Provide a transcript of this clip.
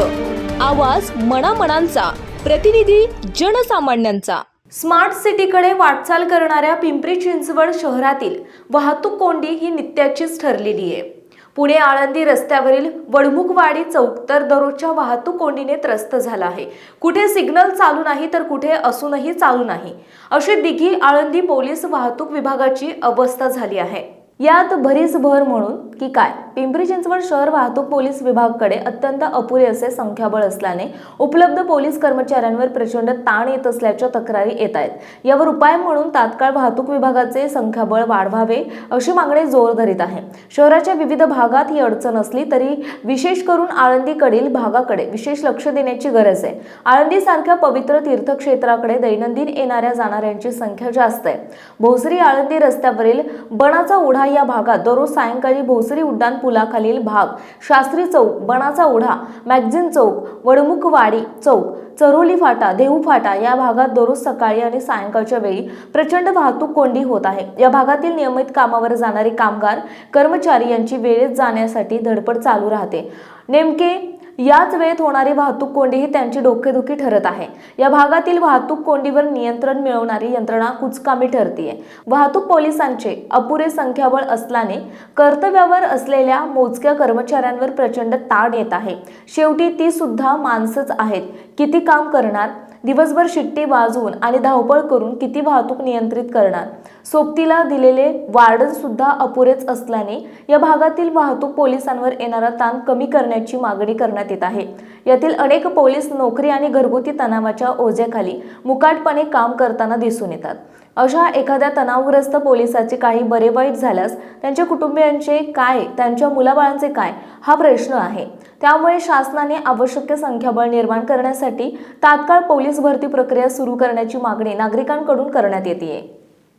आवाज मनामनांचा प्रतिनिधी जनसामान्यांचा. स्मार्ट सिटीकडे वाटचाल करणाऱ्या पिंपरी चिंचवड शहरातील वाहतूक कोंडी ही नित्याचीच ठरलेली आहे. पुणे आळंदी रस्त्यावरील वडमुखवाडी चौक तर दररोजच्या वाहतूक कोंडीने त्रस्त झाला आहे. कुठे सिग्नल चालू नाही तर कुठे असूनही चालू नाही. अशी दिघी आळंदी पोलीस वाहतूक विभागाची अवस्था झाली आहे. यात भरीस भर म्हणून की काय? पिंपरी चिंचवड शहर वाहतूक पोलीस विभागाकडे अत्यंत अपुरे असे संख्याबळ असल्याने उपलब्ध पोलीस कर्मचाऱ्यांवर प्रचंड ताण येत असल्याच्या तक्रारी येत आहेत. यावर उपाय म्हणून तात्काळ वाहतूक विभागाचे संख्याबळ वाढवावे अशी मागणी जोर धरीत आहे. शहराच्या विविध भागात ही अडचण असली तरी विशेष करून आळंदीकडील भागाकडे विशेष लक्ष देण्याची गरज आहे. आळंदी सारख्या पवित्र तीर्थक्षेत्राकडे दैनंदिन येणाऱ्या जाणाऱ्यांची संख्या जास्त आहे. भोसरी आळंदी रस्त्यावरील बनाचा ओढा या भागात दररोज सायंकाळी भोसरी उड्डाण पुलाखालील भाग शास्त्री चौक बनाचा ओढा मॅगझिन चौक वडमुखवाडी चौक चरोली फाटा देहू फाटा या भागात दररोज सकाळी आणि सायंकाळच्या वेळी प्रचंड वाहतूक कोंडी होत आहे. या भागातील नियमित कामावर जाणारे कामगार कर्मचारी यांची वेळेत जाण्यासाठी धडपड चालू राहते. नेमके याच वेळेत होणारी वाहतूक कोंडी ही त्यांची डोकेदुखी ठरत आहे. या भागातील वाहतूक कोंडीवर नियंत्रण मिळवणारी यंत्रणा कुचकामी ठरतीये. वाहतूक पोलिसांचे अपुरे संख्याबळ असल्याने कर्तव्यावर असलेल्या मोजक्या कर्मचाऱ्यांवर प्रचंड ताण येत आहे. शेवटी ती सुद्धा माणसंच आहेत. किती काम करणार? दिवसभर शिट्टी वाजवून आणि धावपळ करून किती वाहतूक नियंत्रित करणार? सोबतीला दिलेले वार्डन सुद्धा अपुरेच असल्याने या भागातील वाहतूक पोलिसांवर येणारा ताण कमी करण्याची मागणी करण्यात येत आहे. यातील अनेक पोलीस नोकरी आणि घरगुती तणावाच्या ओझ्याखाली मुकाटपणे काम करताना दिसून येतात. अशा एखाद्या तणावग्रस्त पोलिसाचे काही बरे वाईट झाल्यास त्यांच्या कुटुंबियांचे काय त्यांच्या मुलाबाळांचे काय हा प्रश्न आहे. त्यामुळे शासनाने आवश्यक संख्याबळ निर्माण करण्यासाठी तात्काळ पोलीस भरती प्रक्रिया सुरू करण्याची मागणी नागरिकांकडून करण्यात येते